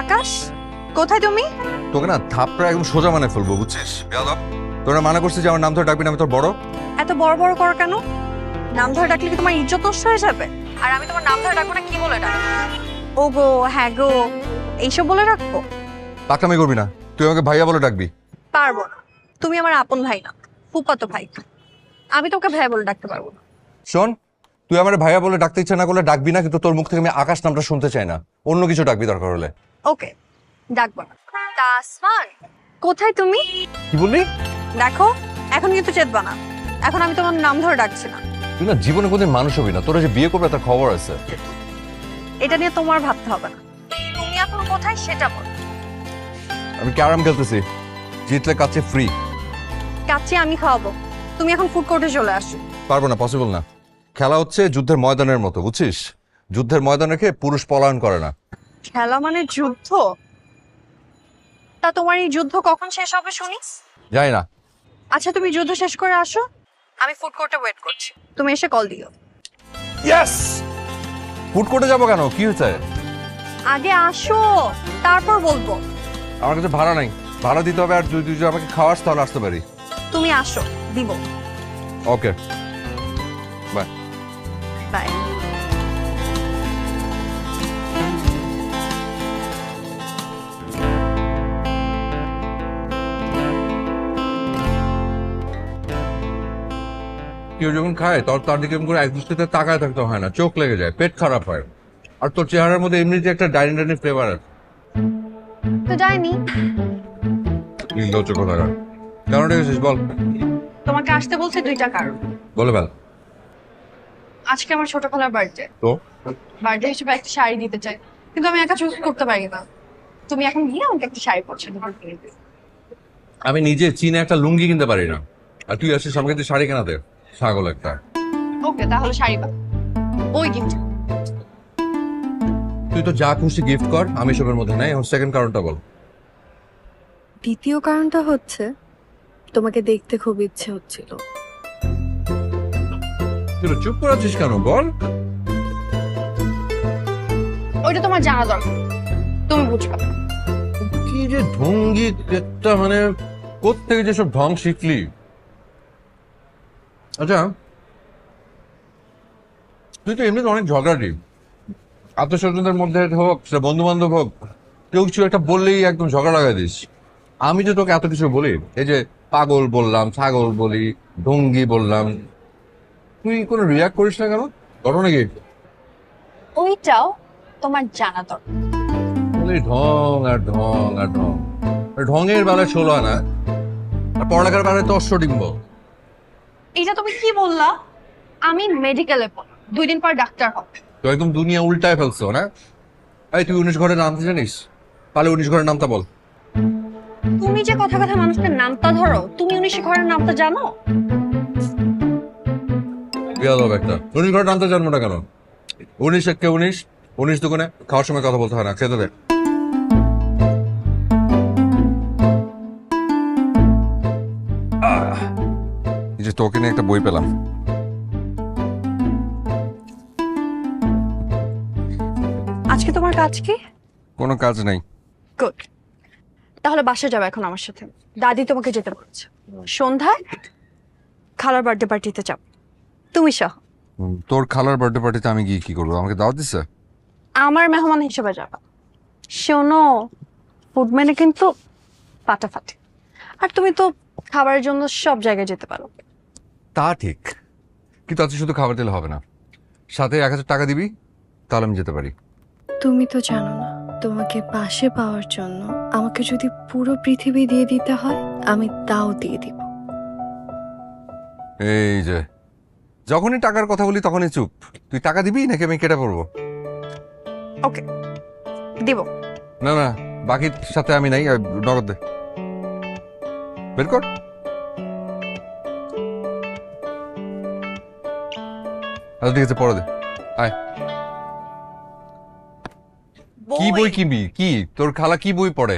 আকাশ কোথায় তুমি? তোকে না থাপড়া একদম সোজা মানে ফেলব বুঝছিস? তোরা মানা করছিস যে আমার নাম ধরে ডাকবি না আমি তোর বড়? এত বড় বড় করো কেন? নাম ধরে ডাকলে কি তোমার ইজ্জত নষ্ট হয়ে যাবে? আর আমি তোমার নাম ধরে ডাকবো না কি বলে ডাকবো? ও গো হ্যাঁ গো এইসব বলে রাখব পাকলামি করবি না তুই আমাকে ভাইয়া বলে ডাকবি। পারব না তুমি আমার আপন ভাই না ফুপাতো ভাই। আমি তোকে ভাই বলে ডাকতে পারব না। শোন তুই আমার ভাইয়া বলে ডাকতে ইচ্ছা না করলে ডাকবি না কিন্তু তোর মুখ থেকে আমি আকাশ নামটা শুনতে চাই না। অন্য কিছু ডাকবি দরকার হলে। ওকে ডাকবো না। তাসমান কোথায় তুমি? কি বললি? দেখো এখন কিন্তু চেতবা না। এখন আমি তোমার নাম ধরে ডাকছি না। তুই না জীবনে কোনদিন মানুষ হবি না। তোরা যে বিয়ে করবে তার খবর আছে। এটা নিয়ে তোমার ভাবতে হবে না। তুমি এখন কোথায় সেটা বল। আমি ক্যারাম খেলতেছি। জিতলে কাছে ফ্রি কাচ্চি আমি খাওয়াবো। তুমি এখন ফুড কোর্টে চলে আসো। পারব না পসিবল না। খেলা হচ্ছে যুদ্ধের ময়দানের মতো বুঝছিস? যুদ্ধের ময়দানে রেখে পুরুষ পলায়ন করে না। খেলা মানে যুদ্ধ? তা তোমার এই যুদ্ধ কখন শেষ হবে শুনি? যাই না। আচ্ছা তুমি যুদ্ধ শেষ করে আসো। আমি ফুড কোর্টে ওয়েট করছি। তুমি এসে কল দিও। ইয়েস ফুড কোর্টে যাব কেন? কি হয়েছে? আগে আসো তারপর বলব। আমার কাছে ভাড়া নাই। ভাড়া দিতে হবে আর তুই যদি আমাকে খাওয়াস তাহলে আসতে পারি। তুমি আসো দিব। ওকে বাই বাই কেউ যখন খায় তোর তার দিকে করে এক দৃষ্টিতে তাকায় থাকতে হয় না চোখ লেগে যায় পেট খারাপ হয়। আর তোর চেহারার মধ্যে এমনিতে একটা ডাইনি ডাইনি ফ্লেভার আছে। তো যাইনি নির্লজ্জ কথা কেন ডেকেছিস বল? তোমাকে আসতে বলছে দুইটা কারণ। বলে বেল আজকে আমার ছোট খালার বার্থডে তো? বার্থডে হিসেবে একটা শাড়ি দিতে চাই। কিন্তু আমি একা চুজ করতে পারি না। তুমি এখন গিয়ে আমাকে একটা শাড়ি পছন্দ আমি নিজে চীনে একটা লুঙ্গি কিনতে পারি না। আর তুই আসিস আমাকে তুই শাড়ি কেনা দে ছাগল একটা। ওকে তাহলে শাড়ি ওই গিফট তুই তো যা খুশি গিফট কর আমি সবের মধ্যে নাই। এখন সেকেন্ড কারণটা বল। দ্বিতীয় কারণটা হচ্ছে তোমাকে দেখতে খুব ইচ্ছে হচ্ছিল। তুই চুপ করে আছিস কেন বল। ওইটা তোমার জানা দরকার। তুমি বুঝবে। কি যে ঢঙ্গি একটা মানে কোথেকে যে সব ঢং শিখলি? আচ্ছা। তুই তো এমনিতে অনেক ঝগড়াটি। আত্মস্বজনদের মধ্যে হোক সে বন্ধু বান্ধব হোক কেউ কিছু একটা বললেই একদম ঝগড়া লাগাই দিস আমি যে তোকে এত কিছু বলি এই যে পাগল বললাম ছাগল বলি ঢঙ্গি বললাম তুই কোনো রিয়াক্ট করিস না কেন? ঘটনা কি? ওইটাও তোমার জানা দরকার। ঢং আর ঢং আর ঢং। ঢঙের বেলায় ষোলো আনা আর পড়ালেখার বেলায় তো অশ্বডিম্ব এটা তুমি কি বললা? আমি মেডিকেলে পড়ি। দুই দিন পর ডাক্তার হব। তো একদম দুনিয়া উল্টায় ফেলছো না? এই তুই উনিশ ঘরের নামতে জানিস? পালে উনিশ ঘরের নামটা বল। তুমি যে কথা কথা মানুষের নামটা ধরো তুমি উনিশে ঘরের নামটা জানো? বিয়াদ হবে একটা। উনিশ ঘরের নামটা জানব না কেন? উনিশ একে উনিশ উনিশ দোকানে খাওয়ার সময় কথা বলতে হয় না খেতে দে। তোকে নিয়ে একটা বই পেলাম। আজকে তোমার কাজ কি? কোনো কাজ নাই। গুড তাহলে বাসা যাবে এখন আমার সাথে। দাদি তোমাকে যেতে বলছে। সন্ধ্যায় খালার বার্থডে পার্টিতে যাব তুমি সহ। তোর খালার বার্থডে পার্টিতে আমি গিয়ে কি করব? আমাকে দাওয়াত দিছে? আমার মেহমান হিসেবে যাবা। শোনো ফুড মেনে কিন্তু ফাটাফাটি আর তুমি তো খাবারের জন্য সব জায়গায় যেতে পারো। তা ঠিক। কিন্তু আজকে শুধু খাবার দিলে হবে না। সাথে এক হাজার টাকা দিবি তাহলে আমি যেতে পারি। তুমি তো জানো না তোমাকে পাশে পাওয়ার জন্য আমাকে যদি পুরো পৃথিবী দিয়ে দিতে হয় আমি তাও দিয়ে দিব। এই যে যখনই টাকার কথা বলি তখনই চুপ। তুই টাকা দিবি নাকি আমি কেটে পড়ব? ওকে দিব। না না বাকির সাথে আমি নাই নগদ দে। বের কর। আচ্ছা ঠিক আছে পরে দে। আয়। কি বই কিনবি? কি? তোর খালা কি বই পড়ে?